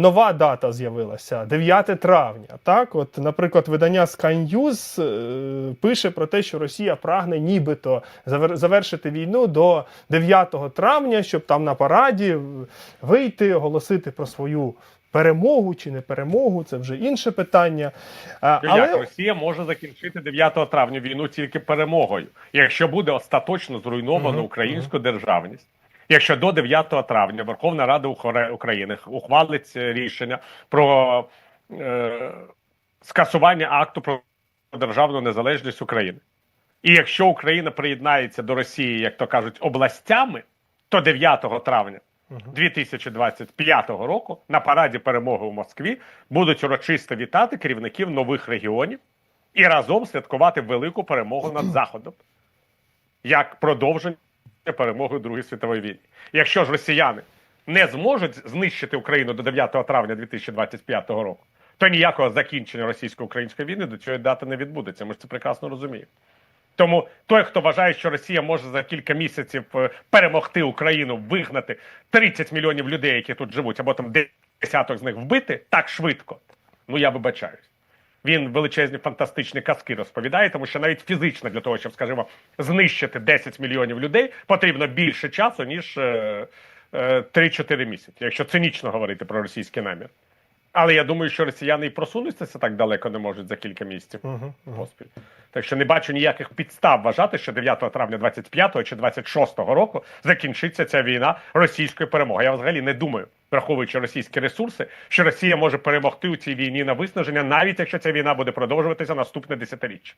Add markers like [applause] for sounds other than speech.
Нова дата з'явилася 9 травня. Так, от, наприклад, видання Sky News е, пише про те, що Росія прагне нібито завер- завершити війну до 9 травня, щоб там на параді вийти, оголосити про свою перемогу чи не перемогу. Це вже інше питання. А, Ну, Як Росія може закінчити 9 травня війну тільки перемогою, якщо буде остаточно зруйновано українську державність. Якщо до 9 травня Верховна Рада України ухвалить е, рішення про е, скасування акту про державну незалежність України, і якщо Україна приєднається до Росії, як то кажуть, областями, то 9 травня 2025 року на параді перемоги у Москві будуть урочисто вітати керівників нових регіонів і разом святкувати велику перемогу над [clears throat] Заходом. Як продовження перемоги у Другій світовій війні. Якщо ж росіяни не зможуть знищити Україну до 9 травня 2025 року, то ніякого закінчення російсько-української війни до цієї дати не відбудеться. Ми ж це прекрасно розуміємо. Тому той, хто вважає, що Росія може за кілька місяців е, перемогти Україну, вигнати 30 мільйонів людей, які тут живуть, або там десяток з них вбити так швидко. Ну я вибачаюсь. Він величезні фантастичні казки розповідає, тому що навіть фізично для того, щоб, скажімо, знищити 10 мільйонів людей, потрібно більше часу, ніж е, е, 3-4 місяці, якщо цинічно говорити про російський намір. Але я думаю, що росіяни і просунутися так далеко не можуть за кілька місяців Мгм, мгм. поспіль. Так що не бачу ніяких підстав вважати, що 9 травня 25 чи 26 року закінчиться ця війна російської перемоги. Я взагалі не думаю, враховуючи російські ресурси, що Росія може перемогти у цій війні на виснаження, навіть якщо ця війна буде продовжуватися наступне десятиріччя.